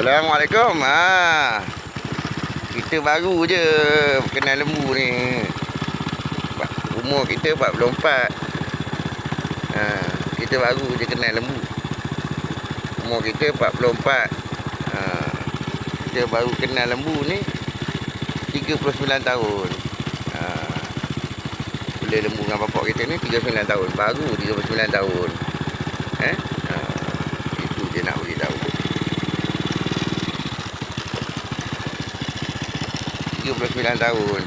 Assalamualaikum. Ha. Kita baru je kenal lembu ni. Umur kita 44. Ha. Kita baru je kenal lembu. Umur kita 44. Ha. Kita baru kenal lembu ni 39 tahun. Ha. Bila lembu dengan bapak kita ni 39 tahun. Baru 39 tahun. Eh? Ha. Itu je nak beritahu. 39 tahun.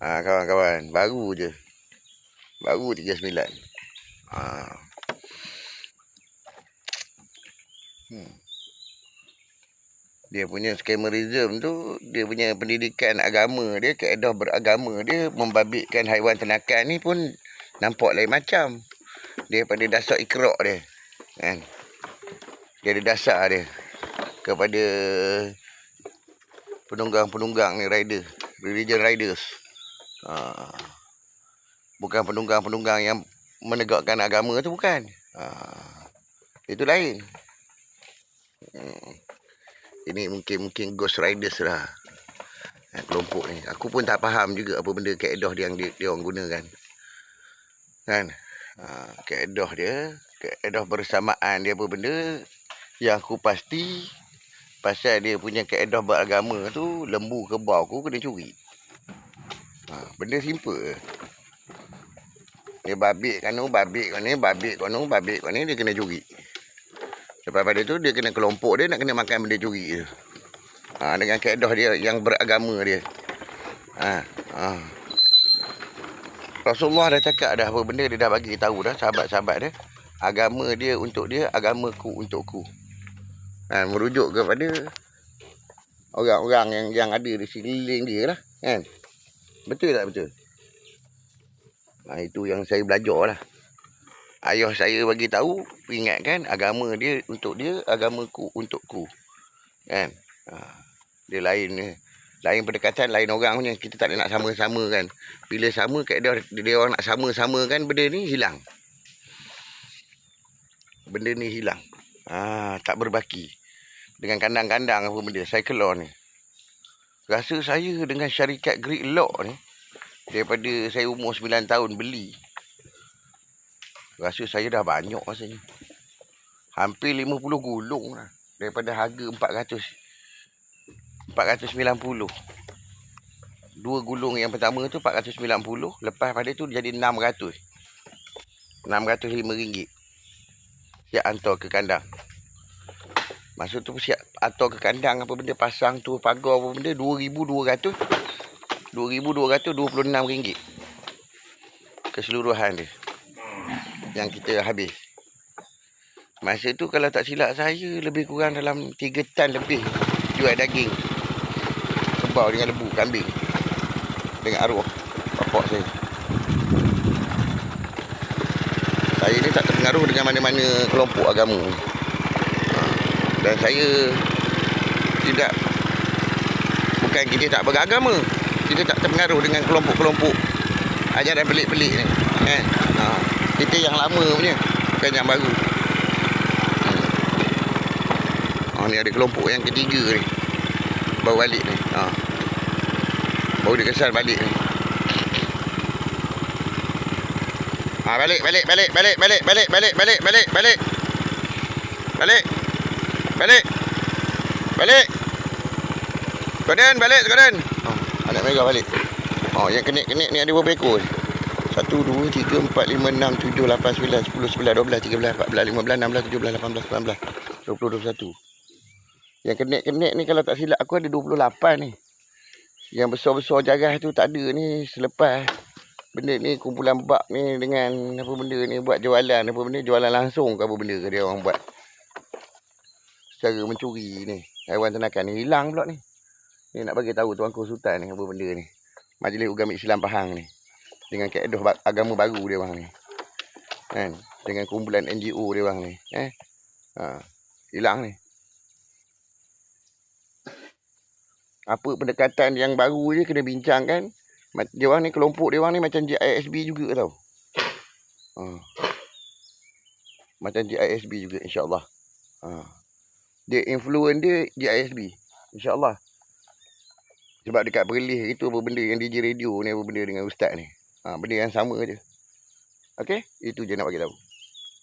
Ha, kawan-kawan, baru je. Baru 39. Ha. Hmm. Dia punya scammerism tu, dia punya pendidikan agama dia, keedah beragama dia, membabitkan haiwan ternakan ni pun nampak lain macam. Daripada dasar ikrak dia. Kan? Ada dasar dia kepada penunggang-penunggang ni rider, religion riders. Ha. Bukan penunggang-penunggang yang menegakkan agama tu bukan. Ha. Itu lain. Hmm. Ini mungkin mungkin ghost riders lah. Ha, kelompok ni. Aku pun tak faham juga apa benda kaedah yang dia, dia orang gunakan. Kan? Ha, kaedah dia, kaedah bersamaan dia apa benda yang aku pasti pasal dia punya kaedah beragama tu lembu kebau aku kena curi. Ha, benda simple. Dia babik kan tu, babik kan ni, babik kan tu, babik kan ni dia kena curi. Lepas pada tu dia kena kelompok dia nak kena makan benda curi tu. Ha, dengan kaedah dia yang beragama dia. Ha, ha. Rasulullah dah cakap dah apa benda dia dah bagi tahu dah sahabat-sahabat dia. Agama dia untuk dia, agamaku untukku. Ha, merujuk kepada orang-orang yang yang ada di sekeliling dia lah. Kan? Betul tak betul? Ha, itu yang saya belajar lah. Ayah saya bagi tahu, ingatkan agama dia untuk dia, agamaku untukku. Kan? Ha, dia lain. Lain pendekatan, lain orang punya. Kita tak nak sama-sama kan. Bila sama, kaedah dia, dia orang nak sama-sama kan, benda ni hilang. Benda ni hilang. Ah, tak berbaki. Dengan kandang-kandang apa benda, cyclone ni. Rasa saya dengan syarikat Great Lock ni, daripada saya umur 9 tahun beli, rasa saya dah banyak rasanya. Hampir 50 gulung lah. Daripada harga 400. 490. Dua gulung yang pertama tu 490. Lepas pada tu jadi 600. 605 ringgit. Siap hantar ke kandang. Masa tu siap hantar ke kandang apa benda pasang tu pagar apa benda 2200. 2226 ringgit. Keseluruhan dia. Yang kita habis. Masa tu kalau tak silap saya lebih kurang dalam 3 tan lebih jual daging. Kebau dengan lembu kambing. Dengan arwah bapak saya. Saya ni tak terpengaruh dengan mana-mana kelompok agama. Ha, Dan saya tidak bukan kita tak beragama. Kita tak terpengaruh dengan kelompok-kelompok ajaran pelik-pelik ni. Kan? Ha, kita yang lama punya, bukan yang baru. Ha, ni ada kelompok yang ketiga ni. Baru balik ni. Ha. Baru dia kesan balik ni. Ha, balik, balik, balik, balik, balik, balik, balik, balik, balik. Balik. Balik. Balik. Koden, balik, koden. Oh, anak merah balik. Oh, yang kenik-kenik ni ada berapa ekor? 1, 2, 3, 4, 5, 6, 7, 8, 9, 10, 11, 12, 13, 14, 15, 16, 17, 18, 19, 20, 21. Yang kenik-kenik ni kalau tak silap aku ada 28 ni. Yang besar-besar jarah tu tak ada ni selepas benda ni kumpulan bak ni dengan apa benda ni buat jualan apa benda jualan langsung ke apa benda ke dia orang buat. Secara mencuri ni. Haiwan ternakan ni hilang pula ni. Ni nak bagi tahu tuanku sultan ni apa benda ni. Majlis Ugam Islam Pahang ni. Dengan kaedah agama baru dia orang ni. Kan? Dengan kumpulan NGO dia orang ni. Eh? Ha. Hilang ni. apa pendekatan yang baru je kena bincangkan. Dia orang ni kelompok dia orang ni macam JISB juga tau. Ha. Macam GISB juga insyaAllah. Ha. Dia influence dia GISB. InsyaAllah. Sebab dekat Perlis itu apa benda yang DJ radio ni apa benda dengan ustaz ni. Ha, benda yang sama je. Okay? Itu je nak bagi tahu.